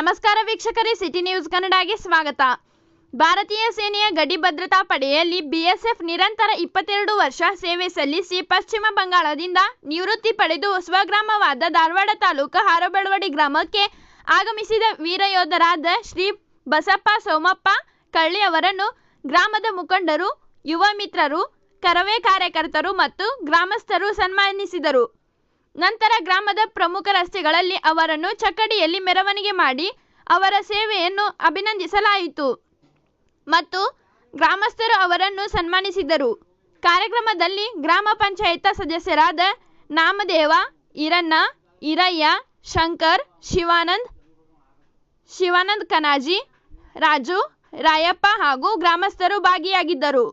ನಮಸ್ಕಾರ ವೀಕ್ಷಕರೇ, city news ಕನ್ನಡಗೆ ಸ್ವಾಗತ. ಭಾರತೀಯ ಸೇನೆಯ ಗಡಿ ಭದ್ರತಾ ಪಡೆಯಲ್ಲಿ ಬಿಎಸ್ಎಫ್ ನಿರಂತರ ಇಪ್ಪತ್ತೆರಡು ವರ್ಷ ಸೇವೆ ಸಲ್ಲಿಸಿ ಪಶ್ಚಿಮ ಬಂಗಾಳದಿಂದ ನಿವೃತ್ತಿ ಪಡೆದು ಸ್ವಗ್ರಾಮವಾದ ಧಾರವಾಡ ತಾಲೂಕು ಹಾರೋಬೆಳವಡಿ ಗ್ರಾಮಕ್ಕೆ ಆಗಮಿಸಿದ ವೀರ ಯೋಧರಾದ ಶ್ರೀ ಬಸಪ್ಪ ಸೋಮಪ್ಪ ಕಳ್ಳಿ ಅವರನ್ನು ಗ್ರಾಮದ ಮುಖಂಡರು, ಯುವ ಮಿತ್ರರು, ಕರವೇ ಕಾರ್ಯಕರ್ತರು ಮತ್ತು ಗ್ರಾಮಸ್ಥರು ಸನ್ಮಾನಿಸಿದರು. ನಂತರ ಗ್ರಾಮದ ಪ್ರಮುಖ ರಸ್ತೆಗಳಲ್ಲಿ ಅವರನ್ನು ಚಕ್ಕಡಿಯಲ್ಲಿ ಮೆರವಣಿಗೆ ಮಾಡಿ ಅವರ ಸೇವೆಯನ್ನು ಅಭಿನಂದಿಸಲಾಯಿತು. ಮತ್ತು ಗ್ರಾಮಸ್ಥರು ಅವರನ್ನು ಸನ್ಮಾನಿಸಿದರು. ಕಾರ್ಯಕ್ರಮದಲ್ಲಿ ಗ್ರಾಮ ಪಂಚಾಯತ್ ಸದಸ್ಯರಾದ ನಾಮದೇವ, ಈರಣ್ಣ, ಈರಯ್ಯ, ಶಂಕರ್, ಶಿವಾನಂದ್ ಶಿವಾನಂದ್ ಕನಾಜಿ, ರಾಜು, ರಾಯಪ್ಪ ಹಾಗೂ ಗ್ರಾಮಸ್ಥರು ಭಾಗಿಯಾಗಿದ್ದರು!